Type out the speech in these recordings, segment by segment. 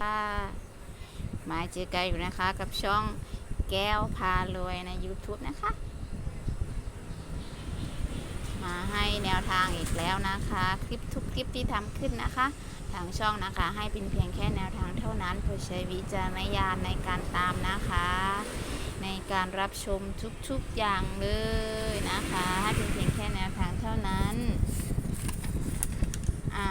ค่ะมาเจอกันอยู่นะคะกับช่องแก้วพารวยใน YouTube นะคะ มาให้แนวทางอีกแล้วนะคะ คลิปทุกคลิปที่ทำขึ้นนะคะ ทางช่องนะคะ ให้เป็นเพียงแค่แนวทางเท่านั้นโปรดใช้วิจารณญาณในการตามนะคะ ในการรับชมทุกๆอย่างเลยนะคะ ให้เป็นเพียงแค่แนวทางเท่านั้นอะ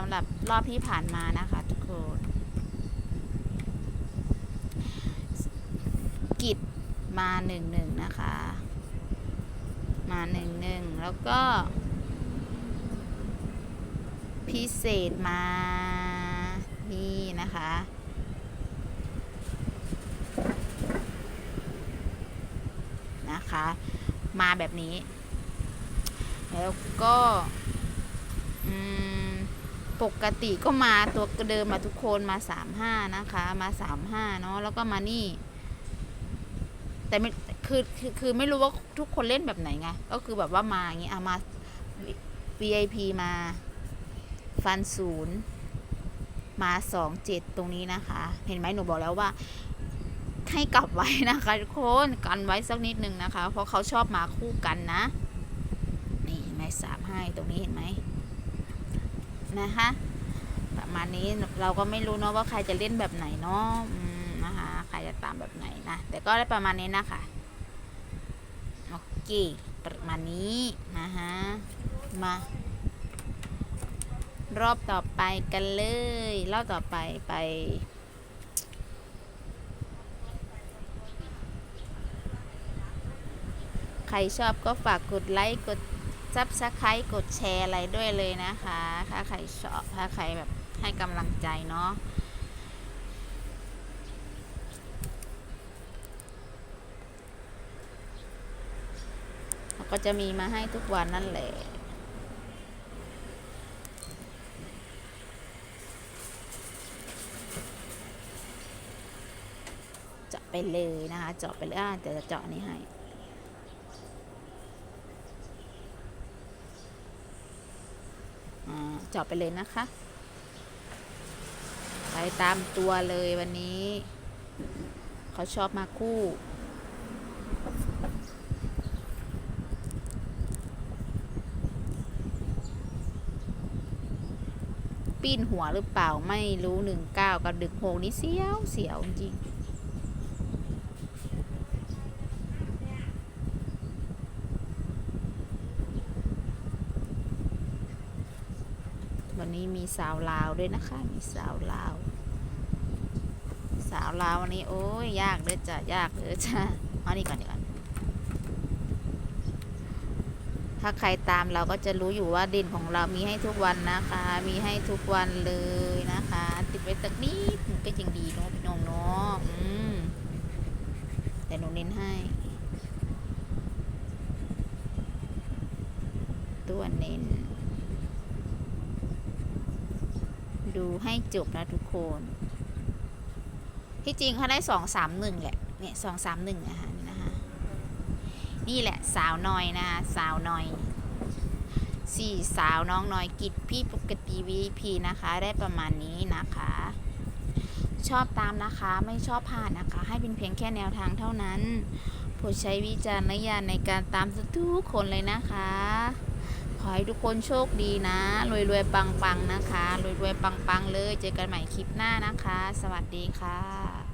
สำหรับรอบที่ผ่านมานะคะทุกคนกิจมาหนึ่งหนึ่งนะคะ มาหนึ่งหนึ่งแล้วก็ พิเศษมา นี่นะคะนะคะมาแบบนี้ แล้วก็ อืม ปกติก็มาตัวเดิมมาทุกคนมาสามห้านะคะ มาสามห้าเนาะแล้วก็มานี่ แต่ไม่คือคือคือไม่รู้ว่าทุกคนเล่นแบบไหนไงก็คือแบบว่ามาอย่างงี้อะมา VIP มาฟันศูนย์มาสองเจ็ดตรงนี้นะคะ เห็นไหมหนูบอกแล้วว่า ให้กลับไว้นะคะทุกคนกันไว้สักนิดนึงนะคะ เพราะเขาชอบมาคู่กันนะ นี่เห็นไหมสามให้ตรงนี้เห็นไหม นะคะประมาณนี้เราก็ไม่รู้เนาะว่าใครจะเล่นแบบไหนเนาะนะคะใครจะตามแบบไหนนะ แต่ก็ได้ประมาณนี้นะคะโอเคประมาณนี้นะคะมารอบต่อไปกันเลย รอบต่อไปไป ใครชอบก็ฝากกดไลค์กด ซับสไครต์กดแชร์อะไรด้วยเลยนะคะ ถ้าใครชอบถ้าใครแบบให้กำลังใจเนาะก็จะมีมาให้ทุกวันนั่นแหละเจาะไปเลยนะคะ เจาะไปเลยอะเดี๋ยวจะเจาะนี้ให้ อ่า เจาะไปเลยนะคะ ไปตามตัวเลยวันนี้ เขาชอบมาคู่ปีนหัวหรือเปล่าไม่รู้หนึ่งเก้ากับดึกโหกนี่เสียวเสียวจริง วันนี้มีสาวลาวด้วยนะคะ มีสาวลาว สาวลาววันนี้โอ้ยยากเด้อจ้ะยากเด้อจ้ะเอานี่ก่อนดีกว่อนถ้าใครตามเราก็จะรู้อยู่ว่าดินของเรามีให้ทุกวันนะคะ มีให้ทุกวันเลยนะคะ ติดไว้สักนิดก็ยังดีเนาะพี่น้องเนาะอืมแต่หนูเน้นให้ ตัวเน้น ดูให้จบนะทุกคน ที่จริงเขาได้สองสามหนึ่งแหละ เนี่ยสองสามหนึ่งนะคะนี่นะคะ นี่แหละสาวน้อยนะคะสาวน้อยสี่สาวน้องน้อยกิจพี่ปกติ VIP นะคะ ได้ประมาณนี้นะคะ ชอบตามนะคะไม่ชอบผ่านนะคะ ให้เป็นเพียงแค่แนวทางเท่านั้นโปรดใช้วิจารณญาณในการตามทุกคนเลยนะคะ อให้ทุกคนโชคดีนะรวยรวยปังปังๆนะคะรวยรวยปังปังๆเลย เจอกันใหม่คลิปหน้านะคะ สวัสดีค่ะ